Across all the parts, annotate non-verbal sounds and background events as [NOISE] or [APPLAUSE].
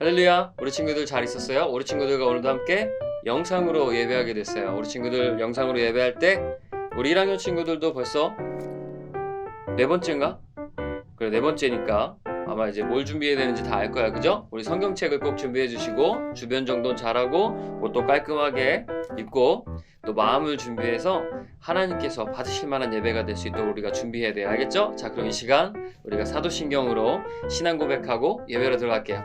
할렐루야 우리 친구들 잘 있었어요? 우리 친구들과 오늘도 함께 영상으로 예배하게 됐어요 우리 친구들 영상으로 예배할 때 우리 1학년 친구들도 벌써 네 번째인가? 그래 네 번째니까 아마 이제 뭘 준비해야 되는지 다 알 거야 그죠? 우리 성경책을 꼭 준비해 주시고 주변 정돈 잘하고 옷도 깔끔하게 입고 또 마음을 준비해서 하나님께서 받으실 만한 예배가 될 수 있도록 우리가 준비해야 돼요 알겠죠? 자 그럼 이 시간 우리가 사도신경으로 신앙 고백하고 예배로 들어갈게요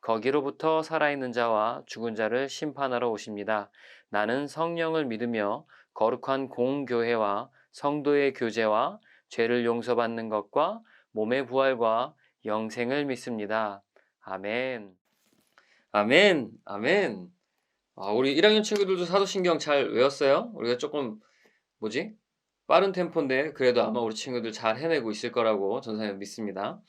거기로부터 살아있는 자와 죽은 자를 심판하러 오십니다. 나는 성령을 믿으며 거룩한 공교회와 성도의 교제와 죄를 용서받는 것과 몸의 부활과 영생을 믿습니다. 아멘. 아멘. 아멘. 아, 우리 1학년 친구들도 사도신경 잘 외웠어요? 우리가 조금 뭐지? 빠른 템포인데 그래도 아마 우리 친구들 잘 해내고 있을 거라고 전사님 믿습니다.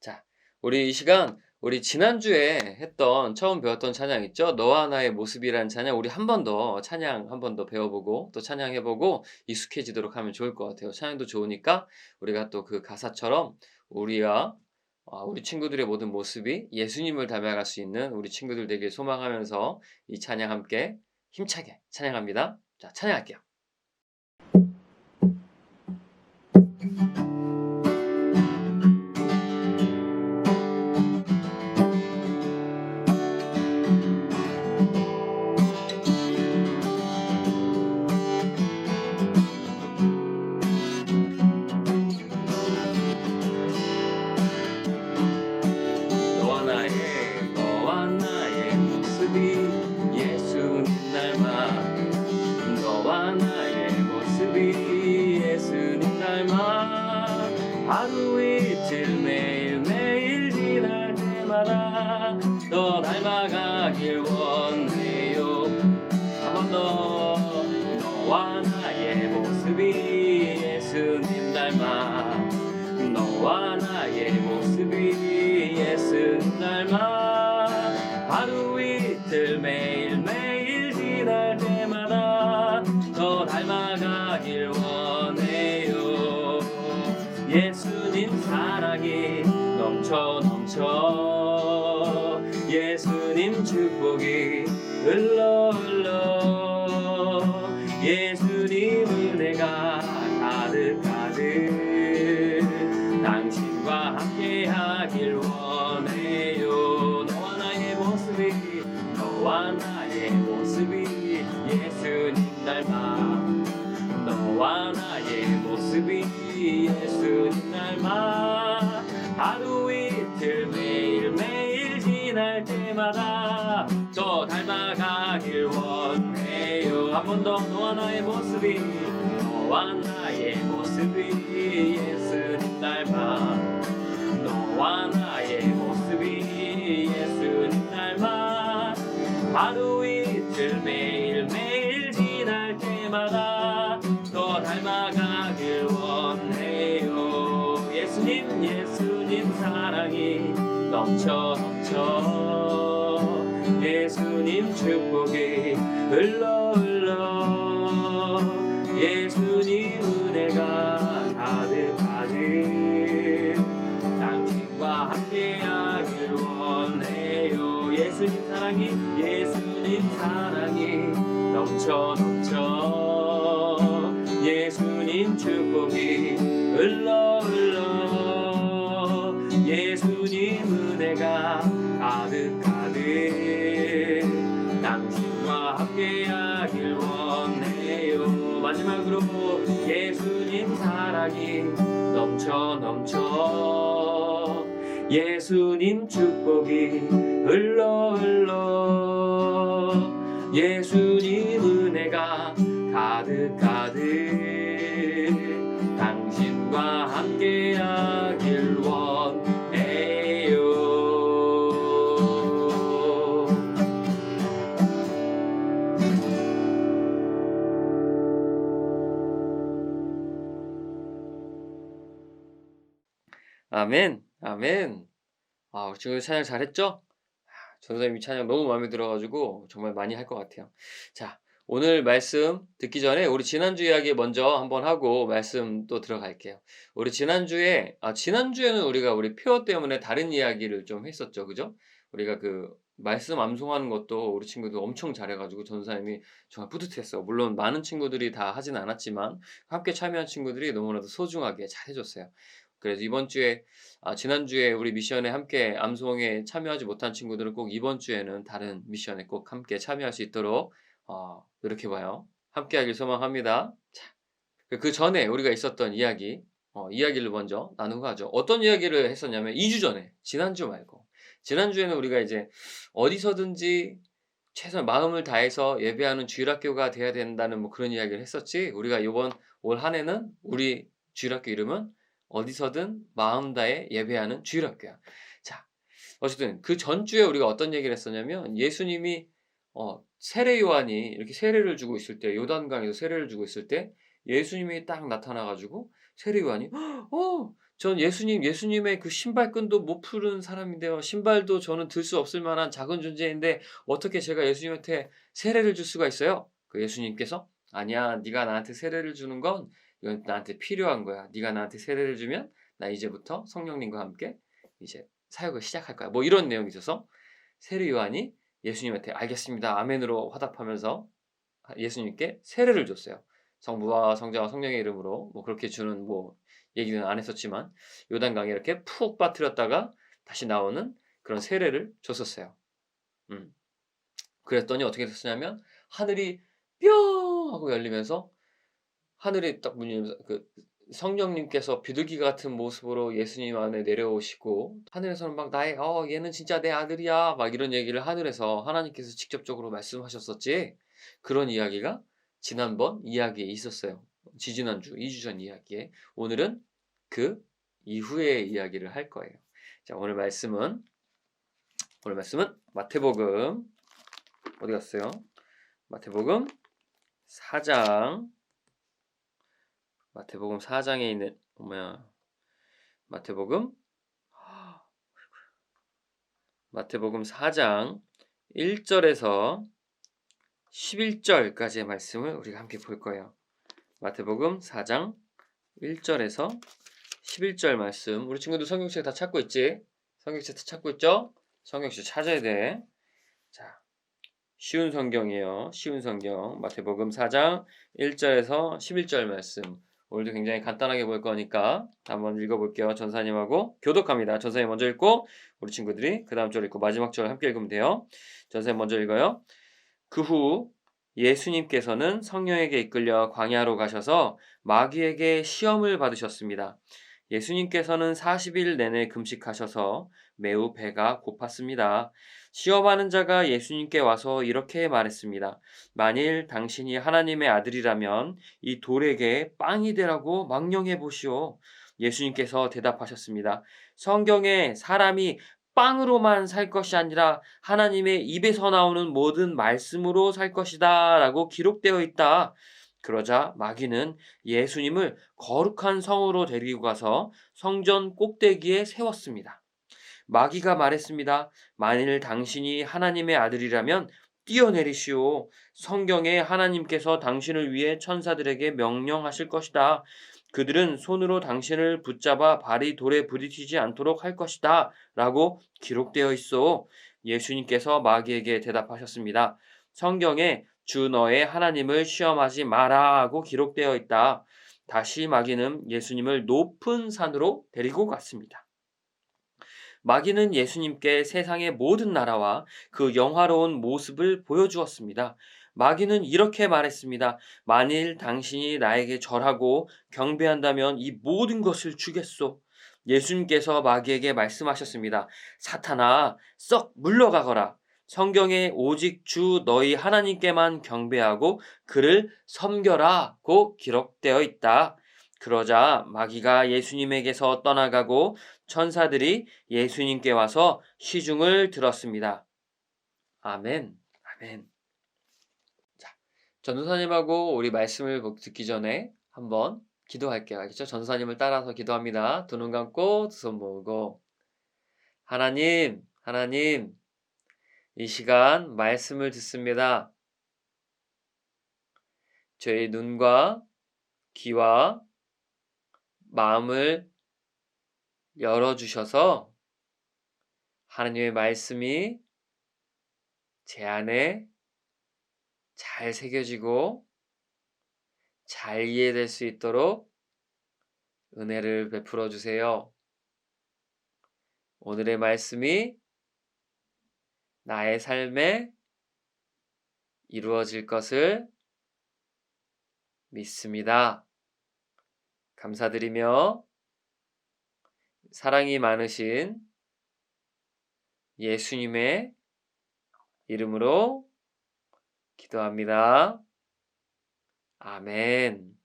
자, 우리 이 시간 우리 지난주에 했던 처음 배웠던 찬양 있죠? 너와 나의 모습이라는 찬양 우리 한 번 더 찬양 한 번 더 배워보고 또 찬양해보고 익숙해지도록 하면 좋을 것 같아요. 찬양도 좋으니까 우리가 또 그 가사처럼 우리와 아, 우리 친구들의 모든 모습이 예수님을 닮아갈 수 있는 우리 친구들 되길 소망하면서 이 찬양 함께 힘차게 찬양합니다. 자, 찬양할게요. 닮아 너와 나의 모습이 예수님 닮아 때마다 더 닮아가길 원해요. 한 번 더 너와 나의 모습이 너와 나의 모습이 예수님 닮아 너와 나의 모습이 예수님 닮아 하루 이틀 매일 매일 지날 때마다 더 닮아가길 원해요. 예수님 예수님 사랑이 넘쳐 넘쳐 예수님 축복이 흘러 흘러. 예수님 은혜가 가득 가득. 당신과 함께하길 원해요. 예수님 사랑이 예수님 사랑이. 넘쳐 넘쳐. 예수님 축복이 흘러 흘러. 예수님 은혜가 예수님 사랑이 넘쳐 넘쳐 예수님 축복이 흘러 흘러 예수님 은혜가 가득 가 아멘, 아멘. 아, 친구들 찬양 잘했죠? 아, 전사님 이 찬양 너무 마음에 들어가지고 정말 많이 할 것 같아요. 자, 오늘 말씀 듣기 전에 우리 지난주 이야기 먼저 한번 하고 말씀 또 들어갈게요. 우리 지난주에, 아, 지난주에는 우리가 우리 표어 때문에 다른 이야기를 좀 했었죠. 그죠? 우리가 그 말씀 암송하는 것도 우리 친구들 엄청 잘해가지고 전사님이 정말 뿌듯했어요. 물론 많은 친구들이 다 하진 않았지만 함께 참여한 친구들이 너무나도 소중하게 잘해줬어요. 그래서 이번 주에 아, 지난주에 우리 미션에 함께 암송에 참여하지 못한 친구들은 꼭 이번 주에는 다른 미션에 꼭 함께 참여할 수 있도록 어, 노력해봐요. 함께 하길 소망합니다. 자, 그 전에 우리가 있었던 이야기, 어, 이야기를 먼저 나누고 가죠. 어떤 이야기를 했었냐면 2주 전에, 지난주 말고. 지난주에는 우리가 이제 어디서든지 최선 마음을 다해서 예배하는 주일학교가 돼야 된다는 뭐 그런 이야기를 했었지. 우리가 이번 올 한 해는 우리 주일학교 이름은 어디서든 마음 다해 예배하는 주일학교야. 자, 어쨌든 그 전주에 우리가 어떤 얘기를 했었냐면 예수님이 어, 세례 요한이 이렇게 세례를 주고 있을 때 요단강에서 세례를 주고 있을 때 예수님이 딱 나타나 가지고 세례 요한이 어, 전 예수님 예수님의 그 신발끈도 못 푸른 사람인데요. 신발도 저는 들 수 없을 만한 작은 존재인데 어떻게 제가 예수님한테 세례를 줄 수가 있어요? 그 예수님께서 아니야. 네가 나한테 세례를 주는 건 이건 나한테 필요한 거야. 네가 나한테 세례를 주면 나 이제부터 성령님과 함께 이제 사역을 시작할 거야. 뭐 이런 내용이 있어서 세례 요한이 예수님한테 알겠습니다. 아멘으로 화답하면서 예수님께 세례를 줬어요. 성부와 성자와 성령의 이름으로 뭐 그렇게 주는 뭐 얘기는 안 했었지만 요단강에 이렇게 푹 빠뜨렸다가 다시 나오는 그런 세례를 줬었어요. 음. 그랬더니 어떻게 됐었냐면 하늘이 뿅 하고 열리면서 하늘이 딱 문이 그 성령님께서 비둘기 같은 모습으로 예수님 안에 내려오시고 하늘에서는 막 나의 어 얘는 진짜 내 아들이야. 막 이런 얘기를 하늘에서 하나님께서 직접적으로 말씀하셨었지. 그런 이야기가 지난번 이야기에 있었어요. 지지난주 2주 전 이야기에. 오늘은 그 이후의 이야기를 할 거예요. 자 오늘 말씀은 오늘 말씀은 마태복음. 어디 갔어요? 마태복음 4장 마태복음 4장에 있는 뭐야 마태복음 마태복음 4장 1절에서 11절까지의 말씀을 우리가 함께 볼 거예요. 마태복음 4장 1절에서 11절 말씀. 우리 친구들 성경책 다 찾고 있지? 성경책 다 찾고 있죠? 성경책 찾아야 돼. 자, 쉬운 성경이에요. 쉬운 성경. 마태복음 4장 1절에서 11절 말씀. 오늘도 굉장히 간단하게 볼 거니까 한번 읽어볼게요. 전사님하고 교독합니다. 전사님 먼저 읽고 우리 친구들이 그 다음 절 읽고 마지막 절 함께 읽으면 돼요. 전사님 먼저 읽어요. 그 후 예수님께서는 성령에게 이끌려 광야로 가셔서 마귀에게 시험을 받으셨습니다. 예수님께서는 40일 내내 금식하셔서 매우 배가 고팠습니다. 시험하는 자가 예수님께 와서 이렇게 말했습니다. 만일 당신이 하나님의 아들이라면 이 돌에게 빵이 되라고 망령해 보시오. 예수님께서 대답하셨습니다. 성경에 사람이 빵으로만 살 것이 아니라 하나님의 입에서 나오는 모든 말씀으로 살 것이다 라고 기록되어 있다. 그러자 마귀는 예수님을 거룩한 성으로 데리고 가서 성전 꼭대기에 세웠습니다. 마귀가 말했습니다. 만일 당신이 하나님의 아들이라면 뛰어내리시오. 성경에 하나님께서 당신을 위해 천사들에게 명령하실 것이다. 그들은 손으로 당신을 붙잡아 발이 돌에 부딪히지 않도록 할 것이다. 라고 기록되어 있어. 예수님께서 마귀에게 대답하셨습니다. 성경에 주 너의 하나님을 시험하지 마라 하고 기록되어 있다. 다시 마귀는 예수님을 높은 산으로 데리고 갔습니다. 마귀는 예수님께 세상의 모든 나라와 그 영화로운 모습을 보여주었습니다. 마귀는 이렇게 말했습니다. 만일 당신이 나에게 절하고 경배한다면 이 모든 것을 주겠소. 예수님께서 마귀에게 말씀하셨습니다. 사탄아, 썩 물러가거라. 성경에 오직 주 너희 하나님께만 경배하고 그를 섬겨라고 기록되어 있다. 그러자 마귀가 예수님에게서 떠나가고 천사들이 예수님께 와서 시중을 들었습니다. 아멘. 아멘. 자, 전도사님하고 우리 말씀을 듣기 전에 한번 기도할게요. 알겠죠? 전사님을 따라서 기도합니다. 두 눈 감고 두 손 모으고 하나님, 하나님 이 시간 말씀을 듣습니다. 저의 눈과 귀와 마음을 열어주셔서 하나님의 말씀이 제 안에 잘 새겨지고 잘 이해될 수 있도록 은혜를 베풀어 주세요. 오늘의 말씀이 나의 삶에 이루어질 것을 믿습니다. 감사드리며 사랑이 많으신 예수님의 이름으로 기도합니다. 아멘.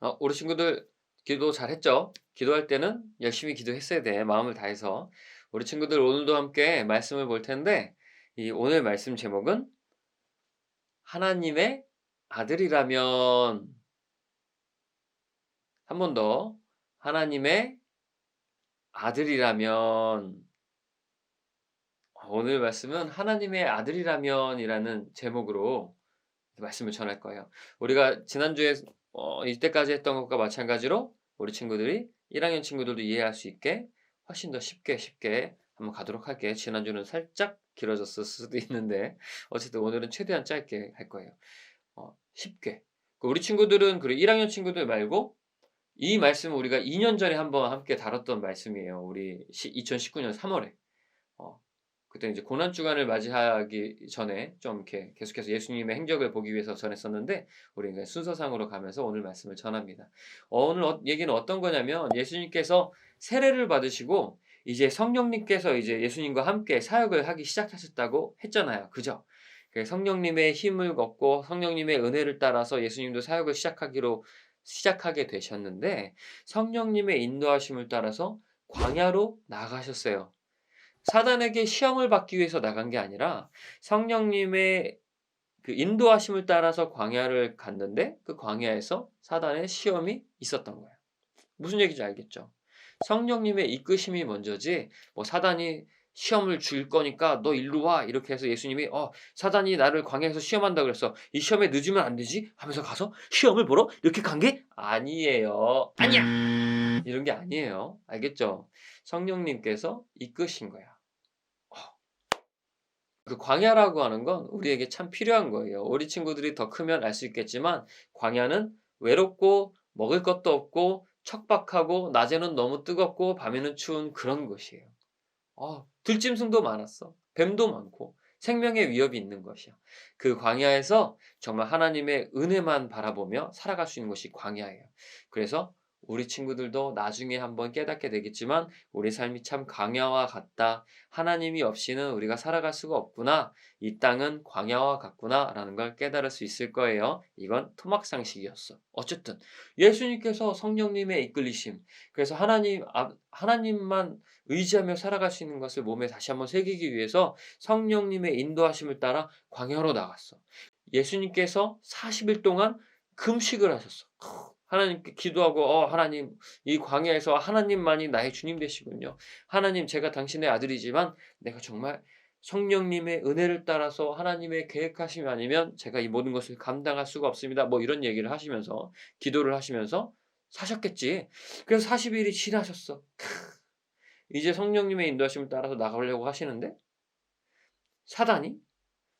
어, 우리 친구들 기도 잘했죠? 기도할 때는 열심히 기도했어야 돼. 마음을 다해서. 우리 친구들 오늘도 함께 말씀을 볼 텐데, 이 오늘 말씀 제목은 하나님의 아들이라면 한 번 더 하나님의 아들이라면 오늘 말씀은 하나님의 아들이라면이라는 제목으로 말씀을 전할 거예요. 우리가 지난주에 어, 이때까지 했던 것과 마찬가지로 우리 친구들이 1학년 친구들도 이해할 수 있게 훨씬 더 쉽게 쉽게 한번 가도록 할게요. 지난주는 살짝 길어졌을 수도 있는데 어쨌든 오늘은 최대한 짧게 할 거예요. 어, 쉽게. 그 우리 친구들은 그리고 1학년 친구들 말고 이 말씀은 우리가 2년 전에 한번 함께 다뤘던 말씀이에요. 우리 2019년 3월에. 어, 그때 이제 고난 주간을 맞이하기 전에 좀 이렇게 계속해서 예수님의 행적을 보기 위해서 전했었는데 우리가 순서상으로 가면서 오늘 말씀을 전합니다. 어, 오늘 어, 얘기는 어떤 거냐면 예수님께서 세례를 받으시고 이제 성령님께서 이제 예수님과 함께 사역을 하기 시작하셨다고 했잖아요. 그죠? 그 성령님의 힘을 얻고 성령님의 은혜를 따라서 예수님도 사역을 시작하기로 시작하게 되셨는데 성령님의 인도하심을 따라서 광야로 나가셨어요. 사단에게 시험을 받기 위해서 나간 게 아니라 성령님의 그 인도하심을 따라서 광야를 갔는데 그 광야에서 사단의 시험이 있었던 거예요. 무슨 얘기인지 알겠죠? 성령님의 이끄심이 먼저지 뭐 사단이 시험을 줄 거니까 너 일로 와. 이렇게 해서 예수님이 어 사단이 나를 광야에서 시험한다. 그래서 이 시험에 늦으면 안 되지? 하면서 가서 시험을 보러 이렇게 간 게 아니에요. 아니야. 이런 게 아니에요. 알겠죠? 성령님께서 이끄신 거야. 어. 그 광야라고 하는 건 우리에게 참 필요한 거예요. 우리 친구들이 더 크면 알 수 있겠지만 광야는 외롭고 먹을 것도 없고 척박하고 낮에는 너무 뜨겁고 밤에는 추운 그런 곳이에요 어, 들짐승도 많았어. 뱀도 많고 생명의 위협이 있는 것이야. 그 광야에서 정말 하나님의 은혜만 바라보며 살아갈 수 있는 것이 광야예요. 그래서 우리 친구들도 나중에 한번 깨닫게 되겠지만 우리 삶이 참 광야와 같다. 하나님이 없이는 우리가 살아갈 수가 없구나. 이 땅은 광야와 같구나. 라는 걸 깨달을 수 있을 거예요. 이건 토막상식이었어. 어쨌든 예수님께서 성령님의 이끌리심. 그래서 하나님, 하나님만 의지하며 살아갈 수 있는 것을 몸에 다시 한번 새기기 위해서 성령님의 인도하심을 따라 광야로 나갔어. 예수님께서 40일 동안 금식을 하셨어. 하나님께 기도하고 어 하나님 이 광야에서 하나님만이 나의 주님 되시군요. 하나님 제가 당신의 아들이지만 내가 정말 성령님의 은혜를 따라서 하나님의 계획하심이 아니면 제가 이 모든 것을 감당할 수가 없습니다. 뭐 이런 얘기를 하시면서 기도를 하시면서 사셨겠지. 그래서 40일이 지나셨어. [LAUGHS] 이제 성령님의 인도하심을 따라서 나가려고 하시는데 사단이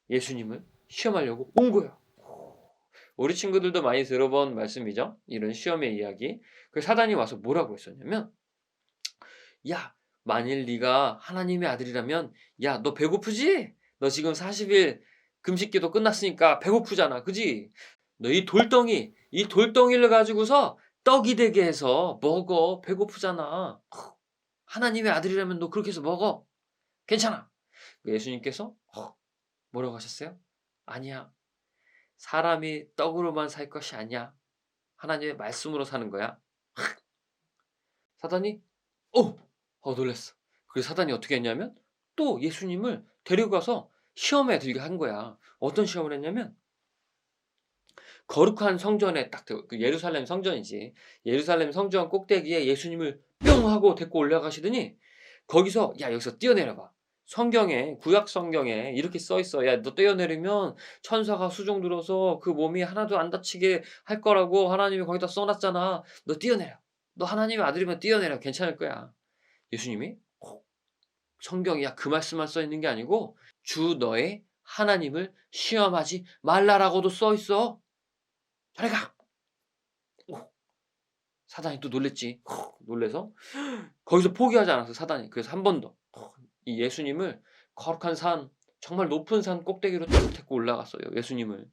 예수님을 시험하려고 온 거야. 우리 친구들도 많이 들어본 말씀이죠. 이런 시험의 이야기. 그 사단이 와서 뭐라고 했었냐면, 야, 만일 네가 하나님의 아들이라면, 야, 너 배고프지? 너 지금 40일 금식기도 끝났으니까 배고프잖아, 그지? 너 이 돌덩이, 이 돌덩이를 가지고서 떡이 되게 해서 먹어, 배고프잖아. 하나님의 아들이라면 너 그렇게 해서 먹어, 괜찮아. 예수님께서 뭐라고 하셨어요? 아니야. 사람이 떡으로만 살 것이 아니야. 하나님의 말씀으로 사는 거야. [LAUGHS] 사단이 어, 어 놀랐어. 그래서 사단이 어떻게 했냐면 또 예수님을 데리고 가서 시험에 들게 한 거야. 어떤 시험을 했냐면 거룩한 성전에 딱 들- 그 예루살렘 성전이지 예루살렘 성전 꼭대기에 예수님을 뿅 하고 데리고 올라가시더니 거기서 야 여기서 뛰어내려 봐 성경에 구약 성경에 이렇게 써 있어 야너 뛰어내리면 천사가 수종 들어서 그 몸이 하나도 안 다치게 할 거라고 하나님이 거기다 써놨잖아. 너 뛰어내려 너 하나님의 아들이면 뛰어내려 괜찮을 거야. 예수님이 어, 성경이 야그 말씀만 써 있는 게 아니고 주 너의 하나님을 시험하지 말라라고도 써 있어. 저리 가. 오, 사단이 또 놀랬지. 헉, 놀래서 [GASPS] 거기서 포기하지 않았어 사단이. 그래서 한 번 더 이 예수님을 거룩한 산 정말 높은 산 꼭대기로 쭉 데리고 올라갔어요 예수님을.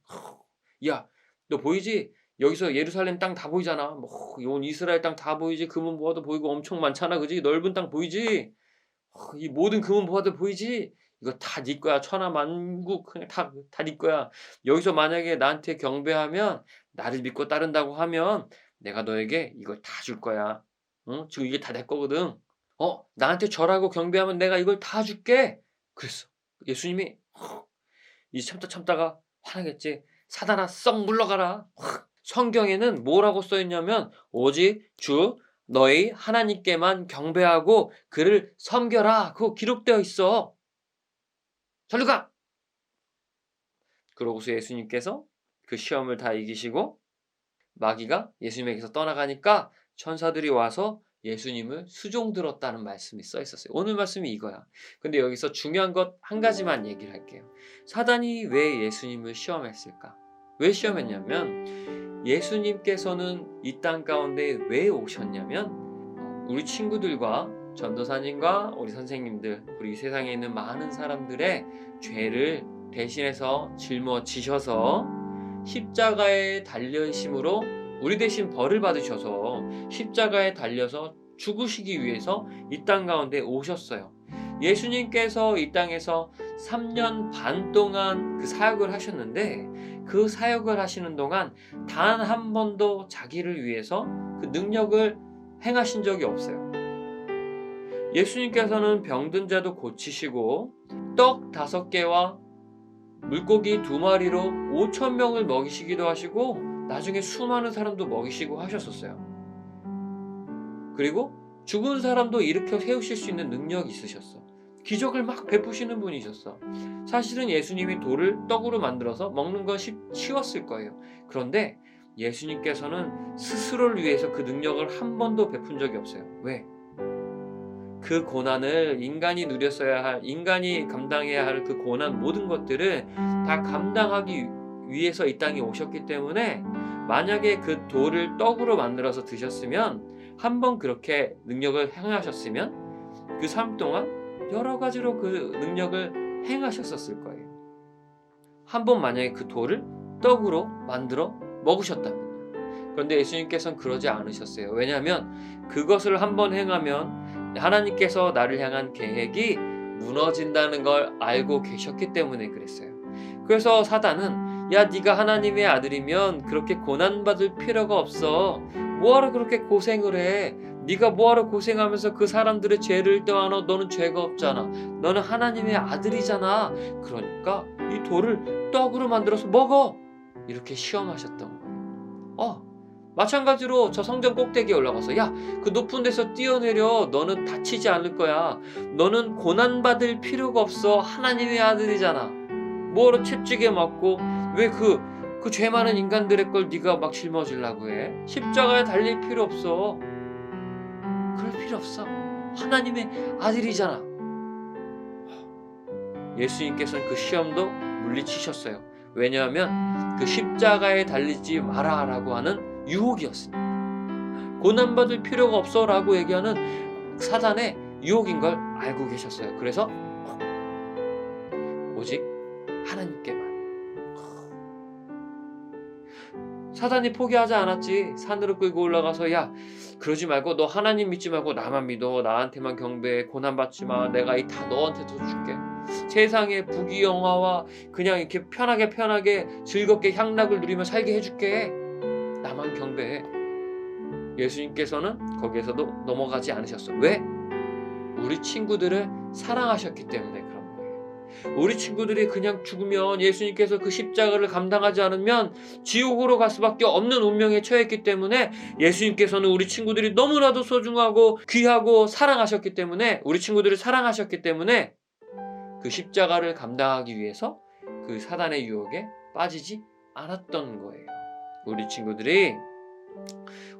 야 너 보이지? 여기서 예루살렘 땅 다 보이잖아. 뭐 온 이스라엘 땅 다 보이지? 금은 보화도 보이고 엄청 많잖아 그지? 넓은 땅 보이지? 어, 이 모든 금은 보화도 보이지? 이거 다 네 거야. 천하 만국 그냥 다 다 네 거야. 여기서 만약에 나한테 경배하면 나를 믿고 따른다고 하면 내가 너에게 이걸 다 줄 거야. 응? 지금 이게 다 내 거거든 어 나한테 절하고 경배하면 내가 이걸 다 줄게. 그랬어. 예수님이 헉, 이 참다 참다가 화나겠지. 사단아 썩 물러가라. 확. 성경에는 뭐라고 써 있냐면 오직 주 너희 하나님께만 경배하고 그를 섬겨라. 그거 기록되어 있어. 절로 가 그러고서 예수님께서 그 시험을 다 이기시고 마귀가 예수님에게서 떠나가니까 천사들이 와서 예수님을 수종 들었다는 말씀이 써 있었어요. 오늘 말씀이 이거야. 근데 여기서 중요한 것 한 가지만 얘기를 할게요. 사단이 왜 예수님을 시험했을까? 왜 시험했냐면 예수님께서는 이 땅 가운데 왜 오셨냐면 어, 우리 친구들과 전도사님과 우리 선생님들 우리 세상에 있는 많은 사람들의 죄를 대신해서 짊어지셔서 십자가에 달려심으로 우리 대신 벌을 받으셔서 십자가에 달려서 죽으시기 위해서 이 땅 가운데 오셨어요. 예수님께서 이 땅에서 3년 반 동안 그 사역을 하셨는데 그 사역을 하시는 동안 단 한 번도 자기를 위해서 그 능력을 행하신 적이 없어요. 예수님께서는 병든 자도 고치시고 떡 다섯 개와 물고기 두 마리로 5천 명을 먹이시기도 하시고 나중에 수많은 사람도 먹이시고 하셨었어요. 그리고 죽은 사람도 일으켜 세우실 수 있는 능력이 있으셨어. 기적을 막 베푸시는 분이셨어. 사실은 예수님이 돌을 떡으로 만들어서 먹는 건 쉽, 쉬웠을 거예요. 그런데 예수님께서는 스스로를 위해서 그 능력을 한 번도 베푼 적이 없어요. 왜? 그 고난을 인간이 누렸어야 할, 인간이 감당해야 할 그 고난 모든 것들을 다 감당하기 위해서 이 땅에 오셨기 때문에 만약에 그 돌을 떡으로 만들어서 드셨으면 한번 그렇게 능력을 행하셨으면 그 삶 동안 여러 가지로 그 능력을 행하셨었을 거예요. 한번 만약에 그 돌을 떡으로 만들어 먹으셨다면. 그런데 예수님께서는 그러지 않으셨어요. 왜냐하면 그것을 한번 행하면 하나님께서 나를 향한 계획이 무너진다는 걸 알고 계셨기 때문에 그랬어요. 그래서 사단은 야 네가 하나님의 아들이면 그렇게 고난 받을 필요가 없어. 뭐하러 그렇게 고생을 해? 네가 뭐하러 고생하면서 그 사람들의 죄를 떠안어? 너는 죄가 없잖아. 너는 하나님의 아들이잖아. 그러니까 이 돌을 떡으로 만들어서 먹어. 이렇게 시험하셨던 거예요. 어. 마찬가지로 저 성전 꼭대기에 올라가서 야 그 높은 데서 뛰어내려 너는 다치지 않을 거야 너는 고난받을 필요가 없어 하나님의 아들이잖아 뭐로 채찍에 맞고 왜그 그 죄 많은 인간들의 걸 네가 막 짊어지려고 해 십자가에 달릴 필요 없어 그럴 필요 없어 하나님의 아들이잖아 예수님께서는 그 시험도 물리치셨어요 왜냐하면 그 십자가에 달리지 마라라고 하는 유혹이었습니다. 고난받을 필요가 없어라고 얘기하는 사단의 유혹인 걸 알고 계셨어요. 그래서 오직 하나님께만. 사단이 포기하지 않았지. 산으로 끌고 올라가서 야 그러지 말고 너 하나님 믿지 말고 나만 믿어. 나한테만 경배해. 고난받지 마. 내가 이 다 너한테 더 줄게. 세상의 부귀영화와 그냥 이렇게 편하게 편하게 즐겁게 향락을 누리며 살게 해줄게. 나만 경배해. 예수님께서는 거기에서도 넘어가지 않으셨어. 왜? 우리 친구들을 사랑하셨기 때문에. 우리 친구들이 그냥 죽으면 예수님께서 그 십자가를 감당하지 않으면 지옥으로 갈 수밖에 없는 운명에 처했기 때문에 예수님께서는 우리 친구들이 너무나도 소중하고 귀하고 사랑하셨기 때문에 우리 친구들을 사랑하셨기 때문에 그 십자가를 감당하기 위해서 그 사단의 유혹에 빠지지 않았던 거예요. 우리 친구들이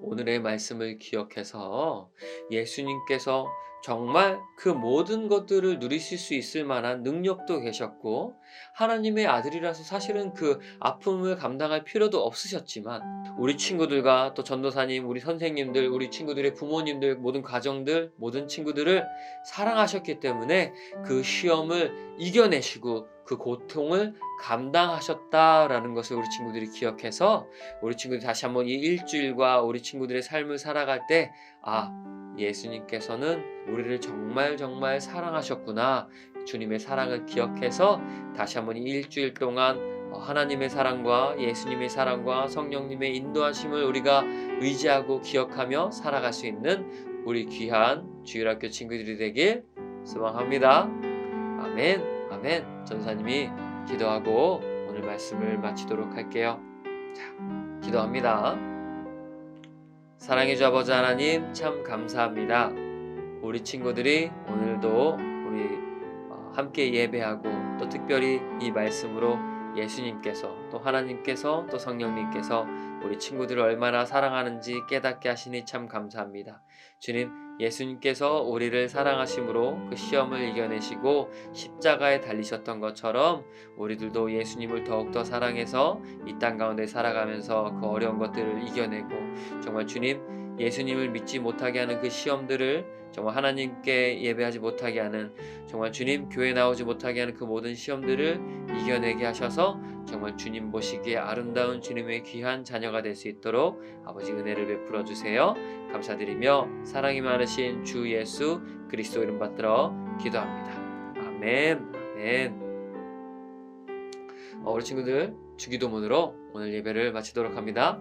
오늘의 말씀을 기억해서 예수님께서 정말 그 모든 것들을 누리실 수 있을 만한 능력도 계셨고 하나님의 아들이라서 사실은 그 아픔을 감당할 필요도 없으셨지만 우리 친구들과 또 전도사님, 우리 선생님들, 우리 친구들의 부모님들, 모든 가정들, 모든 친구들을 사랑하셨기 때문에 그 시험을 이겨내시고 그 고통을 감당하셨다라는 것을 우리 친구들이 기억해서 우리 친구들이 다시 한번 이 일주일과 우리 친구들의 삶을 살아갈 때 아, 예수님께서는 우리를 정말 정말 사랑하셨구나. 주님의 사랑을 기억해서 다시 한번 이 일주일 동안 어, 하나님의 사랑과 예수님의 사랑과 성령님의 인도하심을 우리가 의지하고 기억하며 살아갈 수 있는 우리 귀한 주일학교 친구들이 되길 소망합니다. 아멘, 아멘. 전사님이 기도하고 오늘 말씀을 마치도록 할게요. 자, 기도합니다. 사랑해 주 아버지 하나님 참 감사합니다. 우리 친구들이 오늘도 우리 어, 함께 예배하고 또 특별히 이 말씀으로 예수님께서 또 하나님께서 또 성령님께서 우리 친구들을 얼마나 사랑하는지 깨닫게 하시니 참 감사합니다. 주님, 예수님께서 우리를 사랑하심으로 그 시험을 이겨내시고 십자가에 달리셨던 것처럼 우리들도 예수님을 더욱더 사랑해서 이 땅 가운데 살아가면서 그 어려운 것들을 이겨내고 정말 주님 예수님을 믿지 못하게 하는 그 시험들을 정말 하나님께 예배하지 못하게 하는 정말 주님 교회 나오지 못하게 하는 그 모든 시험들을 이겨내게 하셔서 정말 주님 보시기에 아름다운 주님의 귀한 자녀가 될 수 있도록 아버지 은혜를 베풀어 주세요. 감사드리며 사랑이 많으신 주 예수 그리스도 이름 받들어 기도합니다. 아멘. 아멘. 어, 우리 친구들 주기도문으로 오늘 예배를 마치도록 합니다.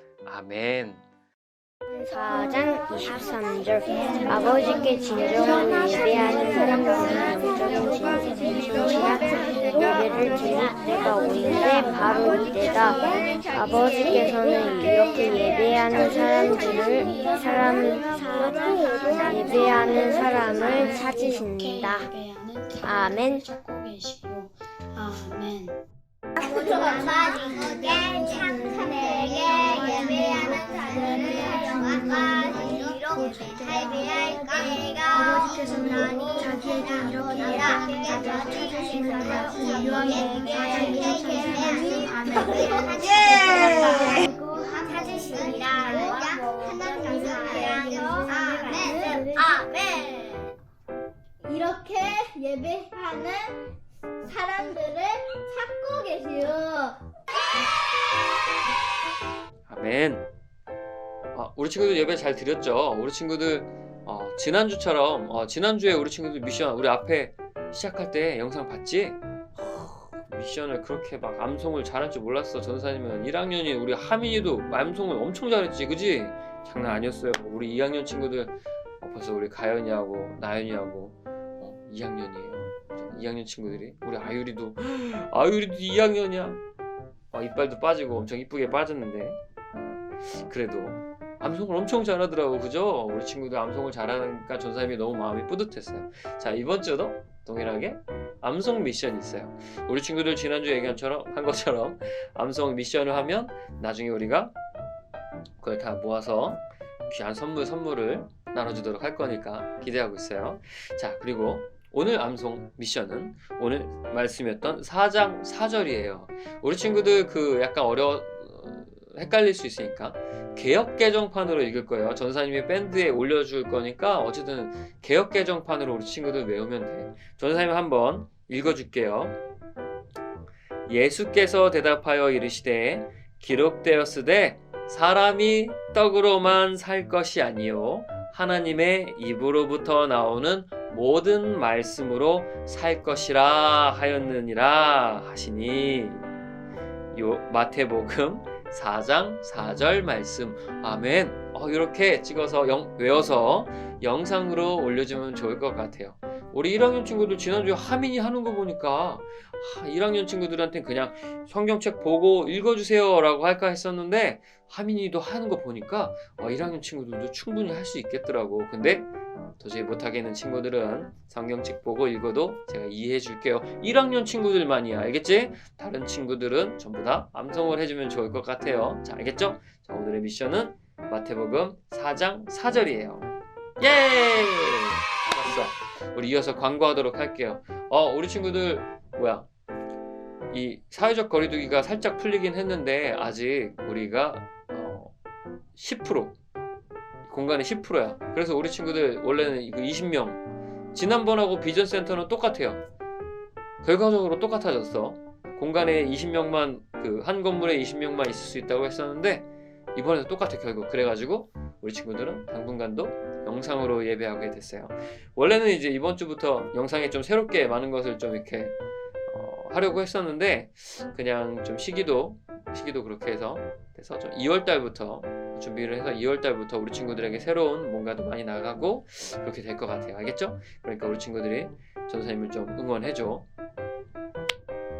아멘. 4장 23절 아버지께 진정한 예배하는 사람들은 영적인 진실이라 예배를 드릴 때가 오는데 바로 이때다 아버지께서는 이렇게 예배하는 사람들을 사람 사, 예배하는 사람을 찾으신다 아멘. 아멘. 아버지께서는 자기에게 이렇게 예배하는 자들을 찾으시느라 유한에게 예배하는 아멘 아멘 이렇게 예배하는 아멘. 아, 우리 친구들 예배 잘 드렸죠? 우리 친구들 어, 지난주처럼 어, 지난주에 우리 친구들 미션 우리 앞에 시작할 때 영상 봤지? 어, 미션을 그렇게 막 암송을 잘할 줄 몰랐어 전사님은 1학년이 우리 하민이도 암송을 엄청 잘했지 그지? 장난 아니었어요 우리 2학년 친구들 어, 벌써 우리 가연이하고 나연이하고 어, 2학년이에요 2학년 친구들이 우리 아유리도 아유리도 2학년이야 어, 이빨도 빠지고 엄청 이쁘게 빠졌는데 그래도 암송을 엄청 잘하더라고 그죠? 우리 친구들 암송을 잘하니까 전사님이 너무 마음이 뿌듯했어요. 자 이번 주도 동일하게 암송 미션이 있어요. 우리 친구들 지난주 얘기한 처럼 한 것처럼 암송 미션을 하면 나중에 우리가 그걸 다 모아서 귀한 선물 선물을 나눠주도록 할 거니까 기대하고 있어요. 자 그리고 오늘 암송 미션은 오늘 말씀이었던 4장 4절이에요. 우리 친구들 그 약간 어려 헷갈릴 수 있으니까 개혁 개정판으로 읽을 거예요. 전사님이 밴드에 올려줄 거니까 어쨌든 개혁 개정판으로 우리 친구들 외우면 돼. 전사님 한번 읽어줄게요. 예수께서 대답하여 이르시되 기록되었으되 사람이 떡으로만 살 것이 아니요 하나님의 입으로부터 나오는 모든 말씀으로 살 것이라 하였느니라 하시니 요 마태복음 4장 4절 말씀. 아멘. 어, 이렇게 찍어서 영- 외워서 영상으로 올려주면 좋을 것 같아요. 우리 1학년 친구들 지난주에 하민이 하는 거 보니까 하, 1학년 친구들한테 그냥 성경책 보고 읽어주세요 라고 할까 했었는데 하민이도 하는 거 보니까 어, 1학년 친구들도 충분히 할 수 있겠더라고. 근데 도저히 못하겠는 친구들은 성경책 보고 읽어도 제가 이해해 줄게요. 1학년 친구들만이야. 알겠지? 다른 친구들은 전부 다 암송을 해주면 좋을 것 같아요. 자 알겠죠? 자 오늘의 미션은 마태복음 4장 4절이에요. 예! 좋았어. 우리 이어서 광고하도록 할게요. 어 우리 친구들 뭐야? 이 사회적 거리두기가 살짝 풀리긴 했는데 아직 우리가 어, 10% 공간이 10%야. 그래서 우리 친구들 원래는 이거 20명 지난번하고 비전 센터는 똑같아요. 결과적으로 똑같아졌어. 공간에 20명만 그 한 건물에 20명만 있을 수 있다고 했었는데 이번에도 똑같아 결국. 그래가지고 우리 친구들은 당분간도 영상으로 예배하게 됐어요. 원래는 이제 이번 주부터 영상에 좀 새롭게 많은 것을 좀 이렇게 어, 하려고 했었는데 그냥 좀 시기도 시기도 그렇게 해서 그래서 좀 2월 달부터 준비를 해서 2월 달부터 우리 친구들에게 새로운 뭔가도 많이 나가고 그렇게 될 것 같아요. 알겠죠? 그러니까 우리 친구들이 전사님을 좀 응원해줘.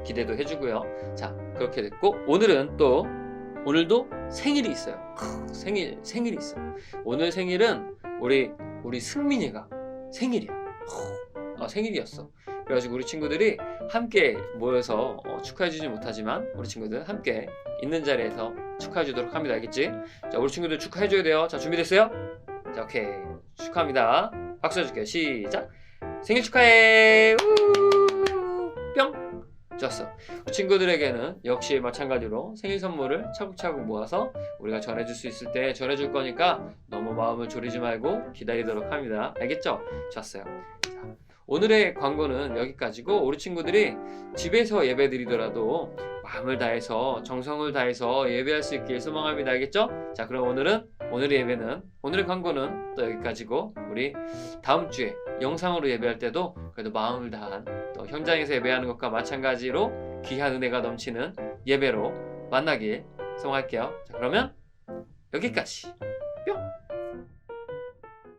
기대도 해주고요. 자 그렇게 됐고 오늘은 또 오늘도 생일이 있어요. 크, 생일 생일이 있어. 오늘 생일은 우리 우리 승민이가 생일이야. 어, 생일이었어. 그래가지고 우리 친구들이 함께 모여서 어, 축하해주지 못하지만 우리 친구들 함께 있는 자리에서 축하해 주도록 합니다. 알겠지? 자, 우리 친구들 축하해 줘야 돼요. 자, 준비됐어요? 자, 오케이. 축하합니다. 박수 해 줄게요. 시작. 생일 축하해! 우! 뿅! 좋았어. 친구들에게는 역시 마찬가지로 생일 선물을 차곡차곡 모아서 우리가 전해줄 수 있을 때 전해줄 거니까 너무 마음을 졸이지 말고 기다리도록 합니다. 알겠죠? 좋았어요. 자, 오늘의 광고는 여기까지고 우리 친구들이 집에서 예배 드리더라도 마음을 다해서 정성을 다해서 예배할 수 있길 소망합니다. 알겠죠? 자, 그럼 오늘은 오늘의 예배는 오늘의 광고는 또 여기까지고 우리 다음 주에 영상으로 예배할 때도 그래도 마음을 다한 또 현장에서 예배하는 것과 마찬가지로 귀한 은혜가 넘치는 예배로 만나길 소망할게요. 자, 그러면 여기까지.